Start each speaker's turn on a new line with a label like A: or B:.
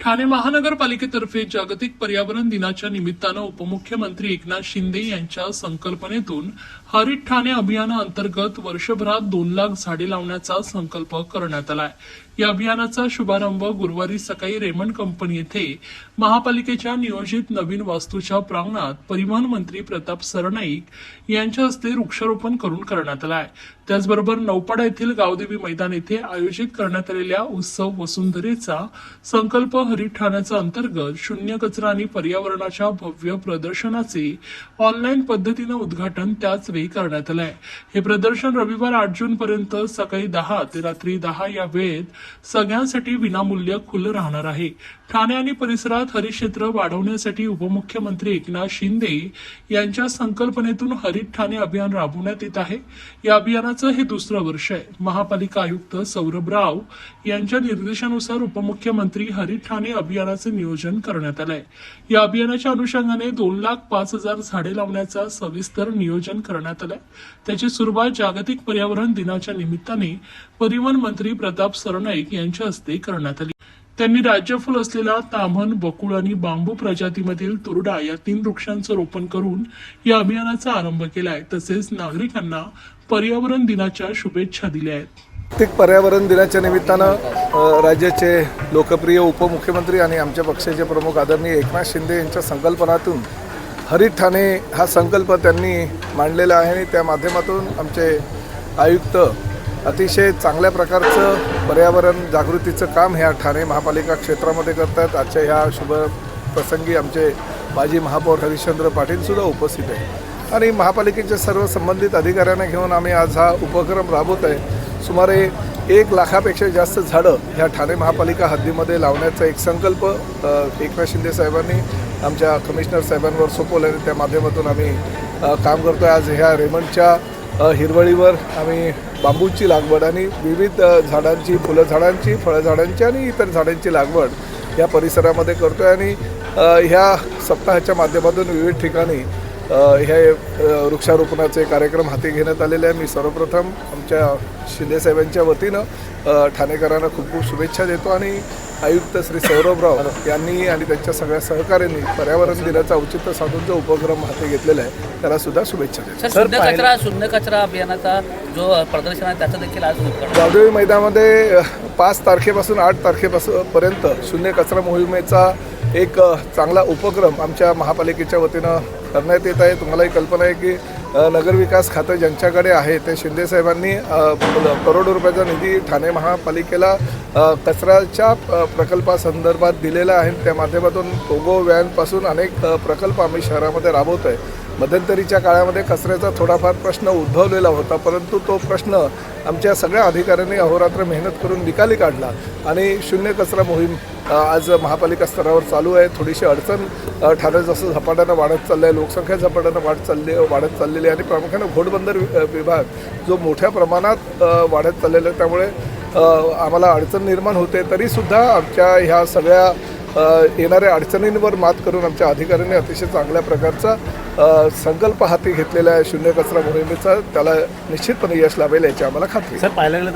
A: ठाणे महानगरपालिकेतर्फे जागतिक पर्यावरण दिनाच्या निमित्तानं उपमुख्यमंत्री एकनाथ शिंदे यांच्या संकल्पनेतून हरित ठाणे अभियानाअंतर्गत वर्षभरात दोन लाख झाडे लावण्याचा संकल्प करण्यात आलाय. या अभियानाचा शुभारंभ गुरुवारी सकाळी रेमंड कंपनी येथे महापालिकेच्या नियोजित नवीन वास्तूच्या प्रांगणात परिवहन मंत्री प्रताप सरनाईक यांच्या हस्ते वृक्षारोपण करून करण्यात आलाय त्याचबरोबर नौपाडा येथील गावदेवी मैदान येथे आयोजित करण्यात आलेल्या उत्सव वसुंधरेचा संकल्प हरित ठाण्याचा अंतर्गत शून्य कचरा आणि पर्यावरणाच्या भव्य प्रदर्शनाचे ऑनलाईन पद्धतीनं उद्घाटन त्याच वेळी करण्यात आहे हे प्रदर्शन रविवार आठ जून पर्यंत सकाळी दहा ते रात्री दहा या वेळेत सगळ्यांसाठी विनामूल्य खुलं राहणार आहे. ठाणे आणि परिसरात हरिक्षेत्र वाढवण्यासाठी उपमुख्यमंत्री एकनाथ शिंदे यांच्या संकल्पनेतून हरित ठाणे अभियान राबवण्यात येत आहे. या अभियानाचं हे दुसरं वर्ष आहे. महापालिका आयुक्त सौरभ राव यांच्या निर्देशानुसार उपमुख्यमंत्री हरित ठाणे अभियानाचं नियोजन करण्यात आलंय. या अभियानाच्या अनुषंगाने दोन लाख पाच हजार झाडे लावण्याचा सविस्तर नियोजन करण्यात आलंय. त्याची सुरुवात जागतिक पर्यावरण दिनाच्या निमित्ताने परिवहन मंत्री प्रताप सरनाईक यांच्या हस्ते करण्यात आली. त्यांनी राज्यफुल असलेला ताम्हण बकुळ आणि बांबू प्रजातीमधील तुरडा या तीन वृक्षांचं रोपण करून या अभियानाचा आरंभ केलाय. तसेच नागरिकांना पर्यावरण दिनाच्या शुभेच्छा दिल्या आहेत.
B: जागतिक पर्यावरण दिनाच्या निमित्तानं राज्याचे लोकप्रिय उपमुख्यमंत्री आणि आमच्या पक्षाचे प्रमुख आदरणीय एकनाथ शिंदे यांच्या संकल्पनातून हरित ठाणे हा संकल्प त्यांनी मांडलेला आहे आणि त्या माध्यमातून आमचे आयुक्त अतिशय चांगल्या प्रकारचं पर्यावरण जागृतीचं काम ह्या ठाणे महापालिका क्षेत्रामध्ये करतात आजच्या ह्या शुभ प्रसंगी आमचे माजी महापौर हरिश्चंद्र पाटीलसुद्धा उपस्थित आहे आणि महापालिकेच्या सर्व संबंधित अधिकाऱ्यांना घेऊन आम्ही आज हा उपक्रम राबवत आहे. सुमारे एक लाखापेक्षा जास्त झाडं ह्या ठाणे महापालिका हद्दीमध्ये लावण्याचा एक संकल्प एकनाथ शिंदे साहेबांनी आमच्या कमिशनर साहेबांवर सोपवलं आणि त्या माध्यमातून आम्ही काम करतो आहे आज ह्या रेमंडच्या हिरवळीवर आम्ही बांबूची लागवड आणि विविध झाडांची फुलं झाडांची आणि इतर झाडांची लागवड या परिसरामध्ये करतो आहे आणि ह्या सप्ताहाच्या माध्यमातून विविध ठिकाणी हे वृक्षारोपणाचे कार्यक्रम हाती घेण्यात आलेले आहे. मी सर्वप्रथम आमच्या शिंदेसाहेबांच्या वतीनं ठाणेकरांना खूप खूप शुभेच्छा देतो आणि आयुक्त श्री सौरभराव यांनी आणि त्यांच्या सगळ्या सहकाऱ्यांनी पर्यावरण दिनाचा औचित्य साधून जो उपक्रम हाती घेतलेला आहे त्याला सुद्धा शुभेच्छा देतो.
C: सर शून्य कचरा शून्य कचरा अभियानाचा जो प्रदर्शन आहे त्याचं देखील आज उद्घाटन
B: गावदेवी मैदानामध्ये पाच तारखेपासून आठ तारखेपासून पर्यंत शून्य कचरा मोहिमेचा एक चांगला उपक्रम आमच्या महापालिकेच्या वतीनं करण्यात येत आहे. तुम्हालाही कल्पना आहे की नगरविकास खातं ज्यांच्याकडे आहे ते शिंदेसाहेबांनी करोडो रुपयाचा निधी ठाणे महापालिकेला कचऱ्याच्या प्रकल्पासंदर्भात दिलेला आहे. त्या माध्यमातून टोगो व्हॅनपासून अनेक प्रकल्प आम्ही शहरामध्ये राबवतो आहे मध्यंतरीच्या काळामध्ये कचऱ्याचा थोडाफार प्रश्न उद्भवलेला होता परंतु तो प्रश्न आमच्या सगळ्या अधिकाऱ्यांनी अहोरात्र मेहनत करून निकाली काढला. आणि शून्य कचरा मोहीम आज महापालिका स्तरावर चालू आहे. थोडीशी अडचण ठाणे जसं झपाट्यानं वाढत चाललं आहे लोकसंख्या झपाट्यानं वाढत चालली वाढत चाललेली आहे. आणि प्रामुख्याने घोडबंदर वि- विभाग जो मोठ्या प्रमाणात वाढत चाललेला आहे त्यामुळे आम्हाला अडचण निर्माण होते. तरीसुद्धा आमच्या ह्या सगळ्या येणाऱ्या अडचणींवर मात करून आमच्या अधिकाऱ्यांनी अतिशय चांगल्या प्रकारचा संकल्प हाती घेतलेला आहे शून्य कचरा मोहिमेचा. त्याला निश्चितपणे यश लाभेल याची आम्हाला खात्री
D: सर पाहायला गेलं